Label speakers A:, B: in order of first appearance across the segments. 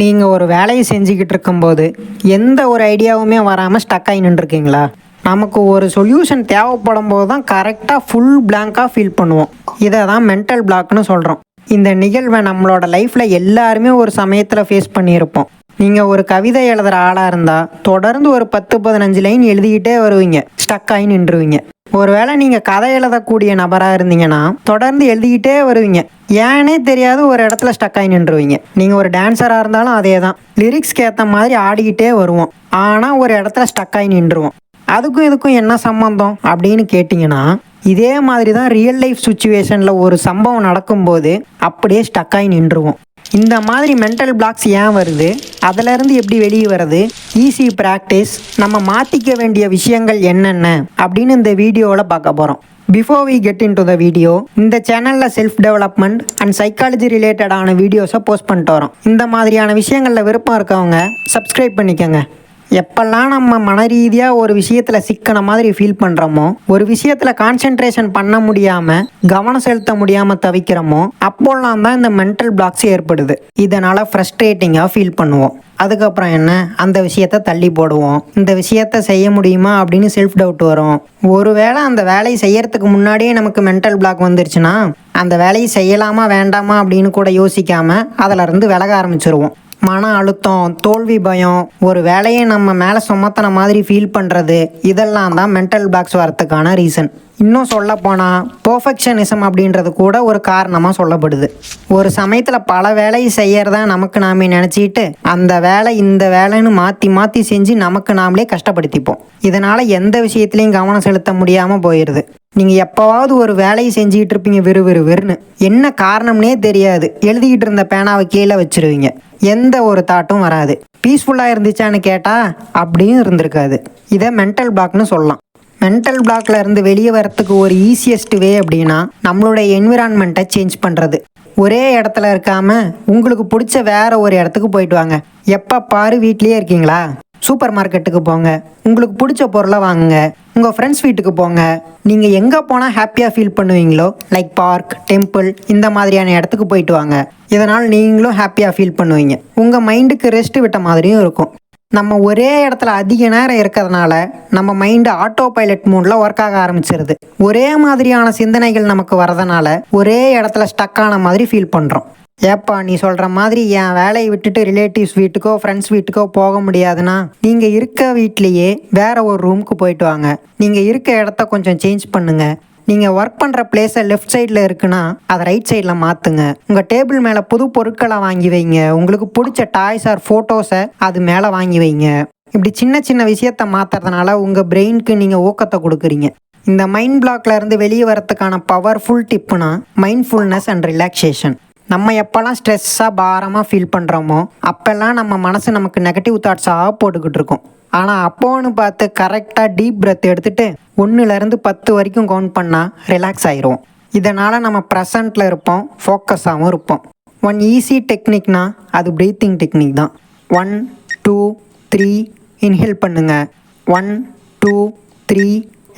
A: நீங்கள் ஒரு வேலையை செஞ்சுக்கிட்டு இருக்கும்போது எந்த ஒரு ஐடியாவுமே வராமல் ஸ்டக் ஆகி நின்றுருக்கீங்களா? நமக்கு ஒரு சொல்யூஷன் தேவைப்படும் போது தான் கரெக்டாக ஃபுல் பிளாங்காக ஃபீல் பண்ணுவோம். இதை தான் மென்டல் பிளாக்னு சொல்கிறோம் இந்த நிகழ்வை நம்மளோட லைஃப்பில் எல்லாருமே ஒரு சமயத்தில் ஃபேஸ் பண்ணியிருப்போம். நீங்கள் ஒரு கவிதை எழுதுகிற ஆளாக இருந்தால் தொடர்ந்து ஒரு பத்து பதினஞ்சு லைன் எழுதிக்கிட்டே வருவீங்க. ஸ்டக் ஆகி நின்றுவீங்க. ஒருவேளை நீங்கள் கதை எழுதக்கூடிய நபராக இருந்தீங்கன்னா தொடர்ந்து எழுதிக்கிட்டே வருவீங்க. ஏனே தெரியாது ஒரு இடத்துல ஸ்டக் ஆகி நின்றுவீங்க. நீங்கள் ஒரு டான்ஸராக இருந்தாலும் அதே தான் லிரிக்ஸ்க்கு ஏற்ற மாதிரி ஆடிக்கிட்டே வருவோம். ஆனால் ஒரு இடத்துல ஸ்டக் ஆகி நின்றுவோம். அதுக்கும் இதுக்கும் என்ன சம்பந்தம்? அப்படின்னு கேட்டிங்கன்னா இதே மாதிரி தான் ரியல் லைஃப் சுச்சுவேஷனில் ஒரு சம்பவம் நடக்கும்போது அப்படியே ஸ்டக் ஆகி நின்றுவோம். இந்த மாதிரி மென்டல் பிளாக்ஸ் ஏன் வருது? அதிலிருந்து எப்படி வெளியே வருது ஈஸி ப்ராக்டிஸ் நம்ம மாற்றிக்க வேண்டிய விஷயங்கள் என்னென்ன? அப்படின்னு இந்த வீடியோவில் பார்க்க போகிறோம் before we get into the video இந்த சேனலில் செல்ஃப் டெவலப்மெண்ட் அண்ட் சைக்காலஜி ரிலேட்டடான வீடியோஸை போஸ்ட் பண்ணிட்டு வரோம். இந்த மாதிரியான விஷயங்களில் விருப்பம் இருக்கவங்க சப்ஸ்கிரைப் பண்ணிக்கோங்க. எப்பெல்லாம் நம்ம மன ரீதியாக ஒரு விஷயத்தில் சிக்கன மாதிரி ஃபீல் பண்ணுறோமோ ஒரு விஷயத்தில் கான்சென்ட்ரேஷன் பண்ண முடியாமல் கவனம் செலுத்த முடியாமல் தவிக்கிறோமோ அப்போல்லாம் தான் இந்த மென்டல் பிளாக்ஸ் ஏற்படுது. இதனால் ஃப்ரஸ்ட்ரேட்டிங்காக ஃபீல் பண்ணுவோம். அதுக்கப்புறம் என்ன? அந்த விஷயத்த தள்ளி போடுவோம். இந்த விஷயத்த செய்ய முடியுமா அப்படின்னு செல்ஃப் டவுட் வரும். ஒருவேளை அந்த வேலையை செய்யறதுக்கு முன்னாடியே நமக்கு மென்டல் பிளாக் வந்துருச்சுன்னா அந்த வேலையை செய்யலாமா வேண்டாமா அப்படின்னு கூட யோசிக்காம அதில் இருந்து விலக ஆரம்பிச்சிருவோம். மன அழுத்தம் தோல்வி பயம் ஒரு வேலையை நம்ம மேலே சுமத்தின மாதிரி ஃபீல் பண்ணுறது இதெல்லாம் தான் மென்டல் பாக்ஸ் வரத்துக்கான ரீசன் இன்னும் சொல்ல போனால் பர்ஃபெக்ஷனிசம் அப்படின்றது கூட ஒரு காரணமாக சொல்லப்படுது. ஒரு சமயத்தில் பல வேலையை செய்யறதா நமக்கு நாமே நினச்சிக்கிட்டு அந்த வேலை இந்த வேலைன்னு மாற்றி மாற்றி செஞ்சு நமக்கு நாமளே கஷ்டப்படுத்திப்போம். இதனால் எந்த விஷயத்துலையும் கவனம் செலுத்த முடியாமல் போயிடுது நீங்கள் எப்போவாவது ஒரு வேலையை செஞ்சுக்கிட்டு இருப்பீங்க விறு விறு என்ன காரணம்னே தெரியாது. எழுதிக்கிட்டு இருந்த பேனாவை கீழே வச்சுருவீங்க. எந்த ஒரு தாட்டும் வராது. பீஸ்ஃபுல்லாக இருந்துச்சான்னு கேட்டால் அப்படியும் இருந்திருக்காது. இதை மென்டல் பிளாக்னு சொல்லலாம். மென்டல் பிளாக்ல இருந்து வெளியே வரத்துக்கு ஒரு ஈஸியஸ்ட் வே அப்படின்னா நம்மளுடைய என்விரான்மெண்ட்டை சேஞ்ச் பண்ணுறது ஒரே இடத்துல இருக்காமல் உங்களுக்கு பிடிச்ச வேற ஒரு இடத்துக்கு போயிட்டு வாங்க. எப்போ பாரு வீட்லேயே இருக்கீங்களா? சூப்பர் மார்க்கெட்டுக்கு போங்க. உங்களுக்கு பிடிச்ச பொருளை வாங்குங்க. உங்கள் ஃப்ரெண்ட்ஸ் வீட்டுக்கு போங்க. நீங்கள் எங்கே போனால் ஹாப்பியாக ஃபீல் பண்ணுவீங்களோ லைக் பார்க் டெம்பிள் இந்த மாதிரியான இடத்துக்கு போயிட்டு வாங்க. இதனால் நீங்களும் ஹாப்பியாக ஃபீல் பண்ணுவீங்க. உங்கள் மைண்டுக்கு ரெஸ்ட் விட்ட மாதிரியும் இருக்கும். நம்ம ஒரே இடத்துல அதிக நேரம் இருக்கிறதுனால நம்ம மைண்டு ஆட்டோ பைலட் மூடில் ஒர்க் ஆக ஆரம்பிச்சிருது. ஒரே மாதிரியான சிந்தனைகள் நமக்கு வரதுனால ஒரே இடத்துல ஸ்டக் ஆன மாதிரி ஃபீல் பண்ணுறோம் ஏப்பா நீ சொல்கிற மாதிரி என் வேலையை விட்டுட்டு ரிலேட்டிவ்ஸ் வீட்டுக்கோ ஃப்ரெண்ட்ஸ் வீட்டுக்கோ போக முடியாதுன்னா நீங்கள் இருக்க வீட்லேயே வேற ஒரு ரூமுக்கு போயிட்டு வாங்க. நீங்கள் இருக்க இடத்த கொஞ்சம் சேஞ்ச் பண்ணுங்க. நீங்கள் ஒர்க் பண்ணுற பிளேஸை லெஃப்ட் சைடில் இருக்குன்னா அதை ரைட் சைடில் மாற்றுங்க உங்கள் டேபிள் மேலே புது பொருட்களை வாங்கி வைங்க. உங்களுக்கு பிடிச்ச டாய்ஸ் ஆர் ஃபோட்டோஸை அது மேலே வாங்கி வைங்க. இப்படி சின்ன சின்ன விஷயத்த மாற்றுறதுனால உங்கள் பிரெயினுக்கு நீங்கள் ஊக்கத்தை கொடுக்குறீங்க. இந்த மைண்ட் பிளாக்ல இருந்து வெளியே வரத்துக்கான பவர்ஃபுல் டிப்புனா மைண்ட்ஃபுல்னஸ் அண்ட் ரிலாக்ஸேஷன் நம்ம எப்போல்லாம் ஸ்ட்ரெஸ்ஸாக பாரமாக ஃபீல் பண்ணுறோமோ அப்போல்லாம் நம்ம மனசு நமக்கு நெகட்டிவ் தாட்ஸாக போட்டுக்கிட்டு இருக்கோம். ஆனால் அப்போன்னு பார்த்து கரெக்டாக டீப் பிரெத் எடுத்துட்டு ஒன்றுலேருந்து பத்து வரைக்கும் கவுண்ட் பண்ணால் ரிலாக்ஸ் ஆயிடுவோம். இதனால் நம்ம ப்ரெசண்ட்டில் இருப்போம் ஃபோக்கஸாகவும் இருப்போம். ஒன் ஈஸி டெக்னிக்னா அது ப்ரீத்திங் டெக்னிக் தான். ஒன் டூ த்ரீ இன்ஹேல் பண்ணுங்கள் ஒன் டூ த்ரீ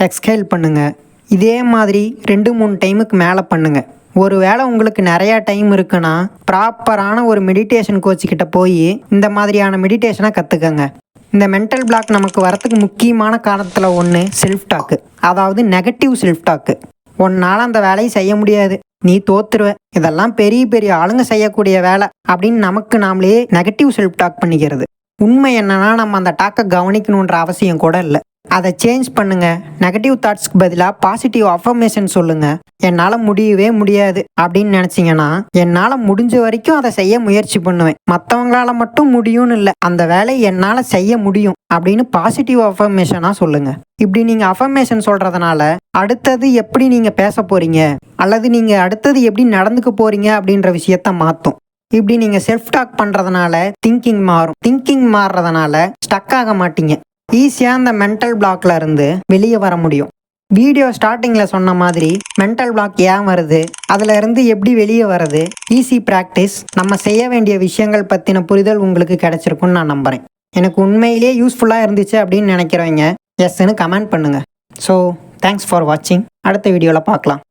A: எக்ஸ்ஹேல் பண்ணுங்கள் இதே மாதிரி ரெண்டு மூணு டைமுக்கு மேலே பண்ணுங்கள் ஒரு ஒருவேளை உங்களுக்கு நிறையா டைம் இருக்குன்னா ப்ராப்பரான ஒரு மெடிடேஷன் கோச் போய் இந்த மாதிரியான மெடிடேஷனை கற்றுக்கங்க இந்த மென்டல் பிளாக் நமக்கு வரத்துக்கு முக்கியமான காரணத்தில் ஒன்று செல்ஃப் டாக்கு அதாவது நெகட்டிவ் செல்ஃப் டாக்கு உன்னால் அந்த வேலையை செய்ய முடியாது. நீ தோத்துருவ. இதெல்லாம் பெரிய பெரிய ஆளுங்க செய்யக்கூடிய வேலை அப்படின்னு நமக்கு நாமளே நெகட்டிவ் செல்ஃப் டாக் பண்ணிக்கிறது. உண்மை என்னன்னா நம்ம அந்த டாக்கை கவனிக்கணுன்ற அவசியம் கூட இல்லை. அதை சேஞ்ச் பண்ணுங்க. நெகட்டிவ் தாட்ஸ்க்கு பதிலாக பாசிட்டிவ் அஃபர்மேஷன் சொல்லுங்க. என்னால் முடியவே முடியாது அப்படின்னு நினச்சிங்கன்னா என்னால் முடிஞ்ச வரைக்கும் அதை செய்ய முயற்சி பண்ணுவேன். மற்றவங்களால மட்டும் முடியும்னு இல்லை அந்த வேலையை என்னால் செய்ய முடியும் அப்படின்னு பாசிட்டிவ் அஃபர்மேஷனாக சொல்லுங்க. இப்படி நீங்கள் அஃபர்மேஷன் சொல்கிறதுனால அடுத்தது எப்படி நீங்கள் பேச போகிறீங்க அல்லது நீங்கள் அடுத்தது எப்படி நடந்துக்க போகிறீங்க அப்படின்ற விஷயத்த மாற்றும் இப்படி நீங்கள் செல்ஃப் டாக் பண்ணுறதுனால திங்கிங் மாறும். திங்கிங் மாறுறதுனால ஸ்டக் ஆக மாட்டீங்க. ஈஸியாக அந்த மென்டல் பிளாக்ல இருந்து வெளியே வர முடியும். வீடியோ ஸ்டார்டிங்கில் சொன்ன மாதிரி மென்டல் பிளாக் ஏன் வருது? அதில் இருந்து எப்படி வெளியே வர்றது? ஈஸி ப்ராக்டிஸ் நம்ம செய்ய வேண்டிய விஷயங்கள் பற்றின புரிதல் உங்களுக்கு கிடச்சிருக்குன்னு நான் நம்புகிறேன் எனக்கு உண்மையிலேயே யூஸ்ஃபுல்லாக இருந்துச்சு அப்படின்னு நினைக்கிறவங்க எஸ்ன்னு கமெண்ட் பண்ணுங்கள் ஸோ தேங்க்ஸ் ஃபார் வாட்சிங் அடுத்த வீடியோவில் பார்க்கலாம்.